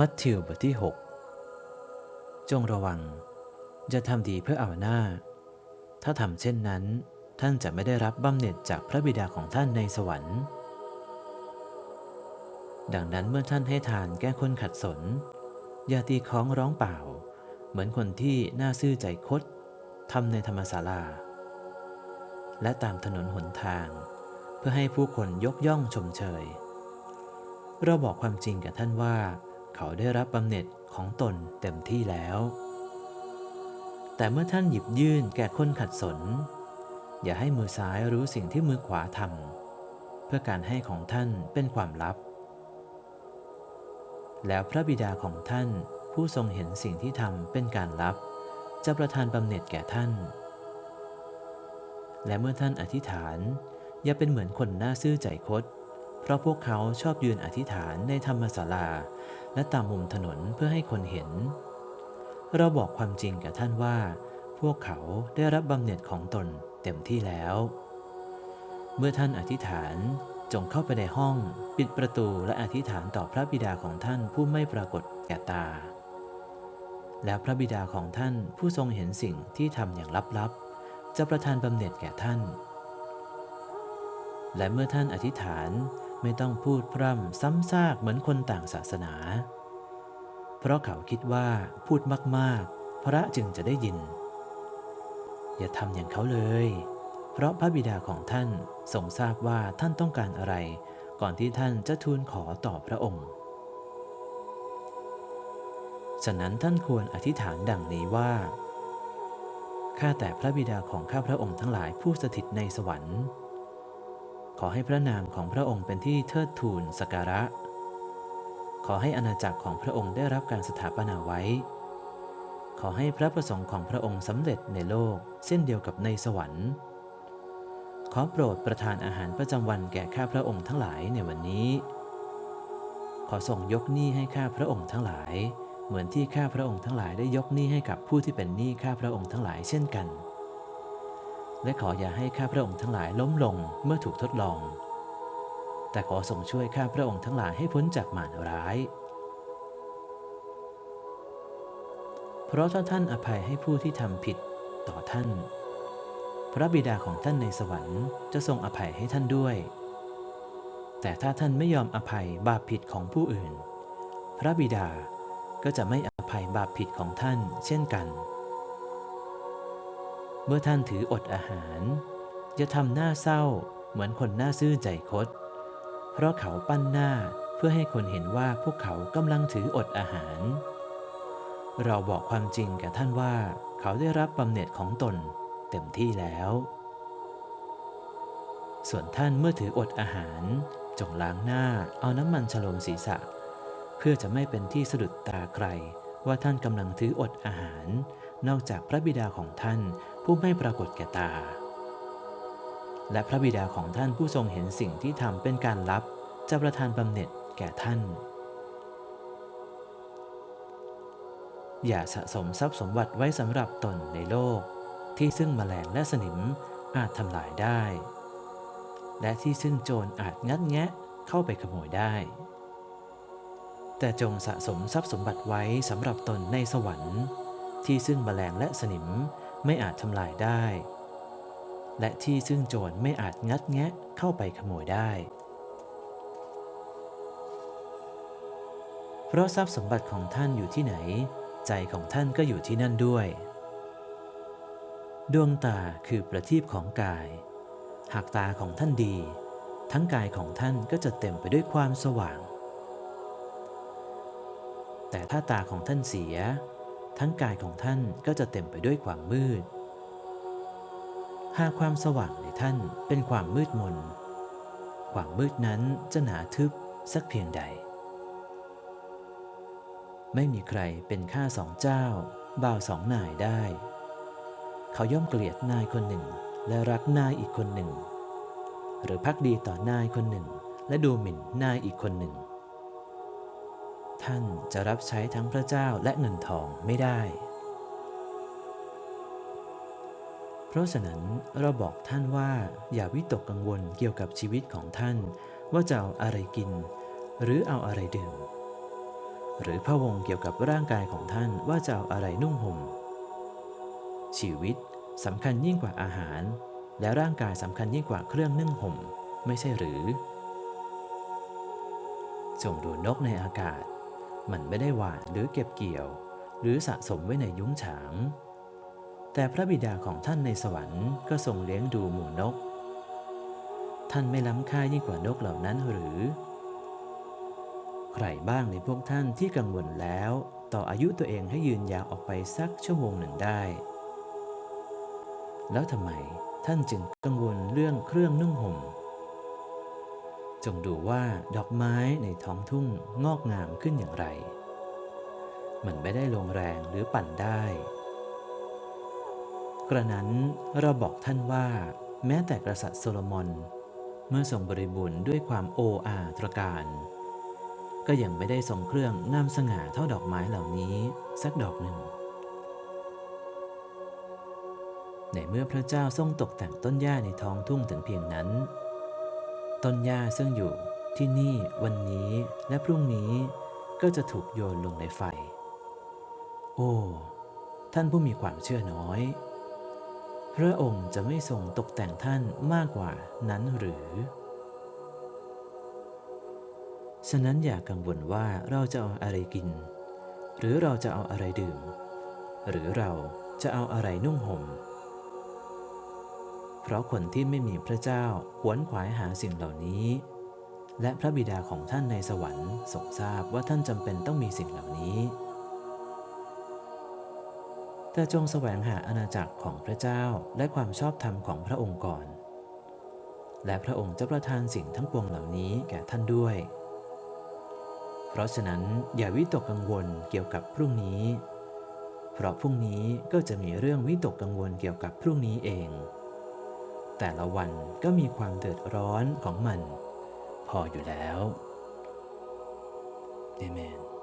มัทธิวบทที่ 6 จงระวัง จะทำดีเพื่อเอาหน้า ถ้าทำเช่นนั้น ท่านจะไม่ได้รับบำเหน็จจากพระบิดาของท่านในสวรรค์ ดังนั้นเมื่อท่านให้ทานแก้คนขัดสน อย่าตีค้องร้องเปล่า เหมือนคนที่หน้าซื่อใจคดทำในธรรมศาลา และตามถนนหนทาง เพื่อให้ผู้คนยกย่องชมเชย เราบอกความจริงกับท่านว่า เขาได้รับบำเหน็จของตนเต็มที่แล้ว แต่เมื่อท่านหยิบยื่นแก่คนขัดสน อย่าให้มือซ้ายรู้สิ่งที่มือขวาทำเพื่อการให้ของท่านเป็นความลับ แล้วพระบิดาของท่านผู้ทรงเห็นสิ่งที่ทำเป็นการลับ จะประทานบำเหน็จแก่ท่าน และเมื่อท่านอธิษฐาน อย่าเป็นเหมือนคนหน้าซื่อใจคด เพราะพวกเขาชอบยืนอธิษฐานในธรรมศาลา และตามมุมถนนเพื่อให้คนเห็น เราบอกความจริงกับท่านว่า พวกเขาได้รับบำเหน็จของตนเต็มที่แล้ว เมื่อท่านอธิษฐานจงเข้าไปในห้อง ปิดประตูและอธิษฐานต่อพระบิดาของท่านผู้ไม่ปรากฏแก่ตา แล้วพระบิดาของท่านผู้ทรงเห็นสิ่งที่ทำอย่างลับๆ จะประทานบำเหน็จแก่ท่าน และเมื่อท่านอธิษฐานไม่ต้องพูดพร่ำซ้ำซากเหมือนคนต่างศาสนา เพราะเขาคิดว่าพูดมากๆ พระจึงจะได้ยิน อย่าทำอย่างเขาเลย เพราะพระบิดาของท่านทรงทราบว่าท่านต้องการอะไร ก่อนที่ท่านจะทูลขอต่อพระองค์ ฉะนั้นท่านควรอธิษฐานดังนี้ว่า ข้าแต่พระบิดาของข้าพระองค์ทั้งหลายผู้สถิตในสวรรค์ ขอให้พระนามของพระองค์เป็นที่เทิดทูนสักการะ ขอให้อาณาจักรของพระองค์ได้รับการสถาปนาไว้ ขอให้พระประสงค์ของพระองค์สำเร็จในโลกเช่นเดียวกับในสวรรค์ ขอโปรดประทานอาหารประจำวันแก่ข้าพระองค์ทั้งหลายในวันนี้ ขอส่งยกหนี้ให้ข้าพระองค์ทั้งหลาย เหมือนที่ข้าพระองค์ทั้งหลายได้ยกหนี้ให้กับผู้ที่เป็นหนี้ข้าพระองค์ทั้งหลายเช่นกัน และขออย่าให้ข้าพระองค์ทั้งหลายล้มลงเมื่อถูกทดลอง แต่ขอทรงช่วยข้าพระองค์ทั้งหลายให้พ้นจากมารร้าย เพราะถ้าท่านอภัยให้ผู้ที่ทำผิดต่อท่าน พระบิดาของท่านในสวรรค์จะทรงอภัยให้ท่านด้วย แต่ถ้าท่านไม่ยอมอภัยบาปผิดของผู้อื่น พระบิดาก็จะไม่อภัยบาปผิดของท่านเช่นกัน เมื่อท่านถืออดอาหารอย่าทำหน้าเศร้าเหมือนคนหน้าซื่อใจคด เพราะเขาปั้นหน้าเพื่อให้คนเห็นว่าพวกเขากำลังถืออดอาหาร เราบอกความจริงแก่ท่านว่าเขาได้รับบำเหน็จของตนเต็มที่แล้ว ส่วนท่านเมื่อถืออดอาหาร จงล้างหน้าเอาน้ำมันฉโลมศีรษะ เพื่อจะไม่เป็นที่สะดุดตาใครว่าท่านกำลังถืออดอาหาร นอกจากพระบิดาของท่าน ผู้ไม่ปรากฏแก่ตา และพระบิดาของท่านผู้ทรงเห็นสิ่งที่ทำเป็นการลับจะประทานบำเหน็จแก่ท่าน อย่าสะสมทรัพย์สมบัติไว้สำหรับตนในโลก ที่ซึ่งแมลงและสนิมอาจทำลายได้ และที่ซึ่งโจรอาจงัดแงะเข้าไปขโมยได้ แต่จงสะสมทรัพย์สมบัติไว้สำหรับตนในสวรรค์ ที่ซึ่งแมลงและสนิม ไม่อาจทำลายได้ และที่ซึ่งโจรไม่อาจงัดแงะเข้าไปขโมยได้ เพราะทรัพย์สมบัติของท่านอยู่ที่ไหน ใจของท่านก็อยู่ที่นั่นด้วย ดวงตาคือประทีปของกาย หากตาของท่านดี ทั้งกายของท่านก็จะเต็มไปด้วยความสว่าง แต่ถ้าตาของท่านเสีย ทั้งกายของท่านก็จะเต็มไปด้วยความมืด หากความสว่างในท่านเป็นความมืดมน ความมืดนั้นจะหนาทึบสักเพียงใด ไม่มีใครเป็นข้าสองเจ้า บ่าวสองนายได้ เขาย่อมเกลียดนายคนหนึ่งและรักนายอีกคนหนึ่ง หรือพักดีต่อนายคนหนึ่ง และดูหมิ่นนายอีกคนหนึ่ง ท่านจะรับใช้ทั้งพระเจ้าและเงินทองไม่ได้ เพราะฉะนั้นเราบอกท่านว่าอย่าวิตกกังวลเกี่ยวกับชีวิตของท่านว่าจะเอาอะไรกิน หรือเอาอะไรดื่ม หรือพะวงเกี่ยวกับร่างกายของท่านว่าจะเอาอะไรนุ่งห่ม ชีวิตสำคัญยิ่งกว่าอาหาร และร่างกายสำคัญยิ่งกว่าเครื่องนึ่งห่ม ไม่ใช่หรือจงดูนกในอากาศ มันไม่ได้หวานหรือเก็บเกี่ยว หรือสะสมไว้ในยุ้งฉาง แต่พระบิดาของท่านในสวรรค์ก็ทรงเลี้ยงดูหมู่นก ท่านไม่ล้ำค่ายิ่งกว่านกเหล่านั้นหรือ ใครบ้างในพวกท่านที่กังวลแล้ว ต่ออายุตัวเองให้ยืนยาวออกไปสักชั่วโมงหนึ่งได้ แล้วทำไมท่านจึงกังวลเรื่องเครื่องนุ่งห่ม จงดูว่าดอกไม้ในท้องทุ่งงอกงามขึ้นอย่างไร มันไม่ได้ลงแรงหรือปั่นได้ กระนั้นเราบอกท่านว่า แม้แต่กษัตริย์โซโลมอน เมื่อทรงบริบูรณ์ด้วยความโออาตรการ ก็ยังไม่ได้ทรงเครื่องงามสง่าเท่าดอกไม้เหล่านี้สักดอกหนึ่ง ในเมื่อพระเจ้าทรงตกแต่งต้นหญ้าในท้องทุ่งถึงเพียงนั้น ต้นหญ้าซึ่งอยู่ที่นี่วันนี้และพรุ่งนี้ก็จะถูกโยนลงในไฟ โอ้ ท่านผู้มีความเชื่อน้อย พระองค์จะไม่ทรงตกแต่งท่านมากกว่านั้นหรือ ฉะนั้นอย่ากังวลว่าเราจะเอาอะไรกิน หรือเราจะเอาอะไรดื่ม หรือเราจะเอาอะไรนุ่งห่ม เพราะคนที่ไม่มีพระเจ้าขวนขวายหาสิ่งเหล่านี้ และพระบิดาของท่านในสวรรค์ทรงทราบว่าท่านจำเป็นต้องมีสิ่งเหล่านี้ แต่จงแสวงหาอาณาจักรของพระเจ้าและความชอบธรรมของพระองค์ก่อน และพระองค์จะประทานสิ่งทั้งปวงเหล่านี้แก่ท่านด้วย เพราะฉะนั้นอย่าวิตกกังวลเกี่ยวกับพรุ่งนี้ เพราะพรุ่งนี้ก็จะมีเรื่องวิตกกังวลเกี่ยวกับพรุ่งนี้เอง แต่ละวันก็มีความเดือดร้อนของมัน พออยู่แล้วเอเมน